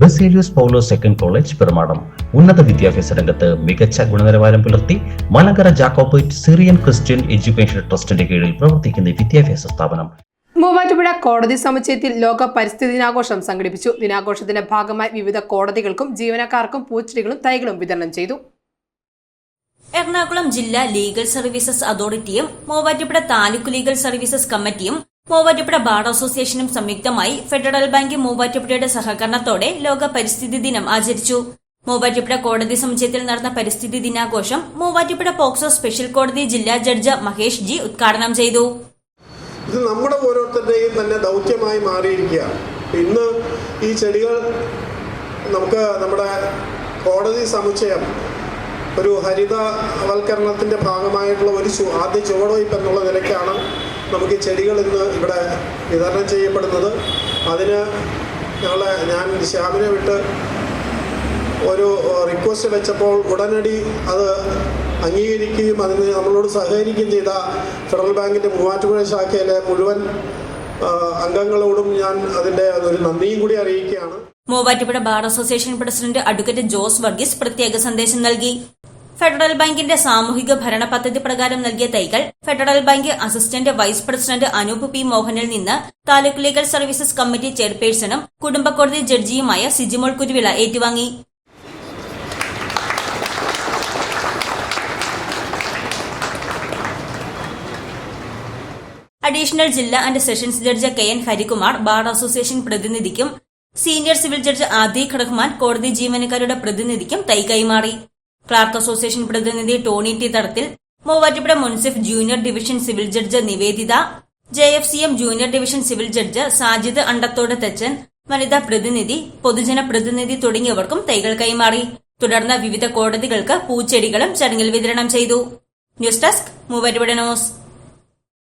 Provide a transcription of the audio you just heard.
Baselius Paulo second college Perumadom. ഉന്നത വിദ്യാഭ്യാസ രംഗത്ത് മികച്ച ഗുണനിലവാരം പുലർത്തി Malankara Jacobite Syrian Christian education ട്രസ്റ്റിന്റെ കീഴിൽ പ്രവർത്തിക്കുന്ന വിദ്യാഭ്യാസ സ്ഥാപനം. മൂവാറ്റുപുഴ കോടതി സമുച്ചയത്തിൽ ലോക പരിസ്ഥിതി ദിനാഘോഷം സംഘടിപ്പിച്ചു. ദിനാഘോഷത്തിന്റെ ഭാഗമായി വിവിധ കോടതികൾക്കും ജീവനക്കാർക്കും പൂച്ചെടികളും തൈകളും വിതരണം ചെയ്തു. എറണാകുളം ജില്ലാ ലീഗൽ സർവീസസ് അതോറിറ്റിയും മൂവാറ്റുപുഴ താലൂക്ക് ലീഗൽ സർവീസസ് കമ്മിറ്റിയും മൂവാറ്റുപുഴ ബാർ അസോസിയേഷനും സംയുക്തമായി ഫെഡറൽ ബാങ്ക് മൂവാറ്റുപുഴയുടെ സഹകരണത്തോടെ ലോക പരിസ്ഥിതി ദിനം ആചരിച്ചു. മൂവാറ്റുപുഴ കോടതി സമുച്ചയത്തിൽ നടന്ന പരിസ്ഥിതി ദിനാഘോഷം മൂവാറ്റുപുഴ പോക്സോ സ്പെഷ്യൽ കോടതി ജില്ലാ ജഡ്ജ് മഹേഷ് ജി ഉദ്ഘാടനം ചെയ്തു. ഇത് നമ്മുടെ ഓരോരുത്തരുടെയും തന്നെ ദൗത്യമായി മാറിയിരിക്കുകയാണ്. ഇന്ന് ഈ ചെടികൾ നമുക്ക് നമ്മുടെ കോടതി സമുച്ചയം ഒരു ഹരിതവൽക്കരണത്തിന്റെ ഭാഗമായിട്ടുള്ള ഒരു ആദ്യ ചുവടുവയ്പ് എന്നുള്ള നിലയ്ക്കാണ് നമുക്ക് ഈ ചെടികൾ ഇന്ന് ഇവിടെ വിതരണം ചെയ്യപ്പെടുന്നത്. അതിന് ഞങ്ങളെ ഞാൻ ശ്യാമിനെ വിട്ട് ഒരു റിക്വസ്റ്റ് വെച്ചപ്പോൾ ഉടനടി അത് അംഗീകരിക്കുകയും അതിന് നമ്മളോട് സഹകരിക്കുകയും ചെയ്ത ഫെഡറൽ ബാങ്കിന്റെ മൂവാറ്റുപുഴ ശാഖയിലെ മുഴുവൻ അംഗങ്ങളോടും ഞാൻ അതിന്റെ ഒരു നന്ദിയും കൂടി അറിയിക്കുകയാണ്. Muvattupuzha bar association president advocate Jose Varghese പ്രത്യേക സന്ദേശം നൽകി. ഫെഡറൽ ബാങ്കിന്റെ സാമൂഹിക ഭരണ പദ്ധതി പ്രകാരം നൽകിയ തൈകൾ Federal Bank assistant vice president Anoop P മോഹനിൽ നിന്ന് താലൂക്ക് ലീഗൽ സർവീസസ് കമ്മിറ്റി ചെയർപേഴ്സണും കുടുംബക്കോടതി ജഡ്ജിയുമായ സിജിമോൾ കുരുവിള ഏറ്റുവാങ്ങി. അഡീഷണൽ ജില്ലാ and sessions judge K N Harikumar bar association പ്രതിനിധിക്കും senior civil judge Adi Rahman കോടതി ജീവനക്കാരുടെ പ്രതിനിധിക്കും തൈ കൈമാറി. ക്ലാർക്ക് അസോസിയേഷൻ പ്രതിനിധി ടോണി ടി തടത്തിൽ മൂവാറ്റുപുഴ മുൻസിഫ് junior division civil judge Nivedita J F C M junior division civil judge Sajid Andathode Thechan വനിതാ പ്രതിനിധി പൊതുജന പ്രതിനിധി തുടങ്ങിയവർക്കും തൈകൾ കൈമാറി. തുടർന്ന് വിവിധ കോടതികൾക്ക് പൂച്ചെടികളും ചടങ്ങിൽ വിതരണം ചെയ്തു. News desk Muvattupuzha news.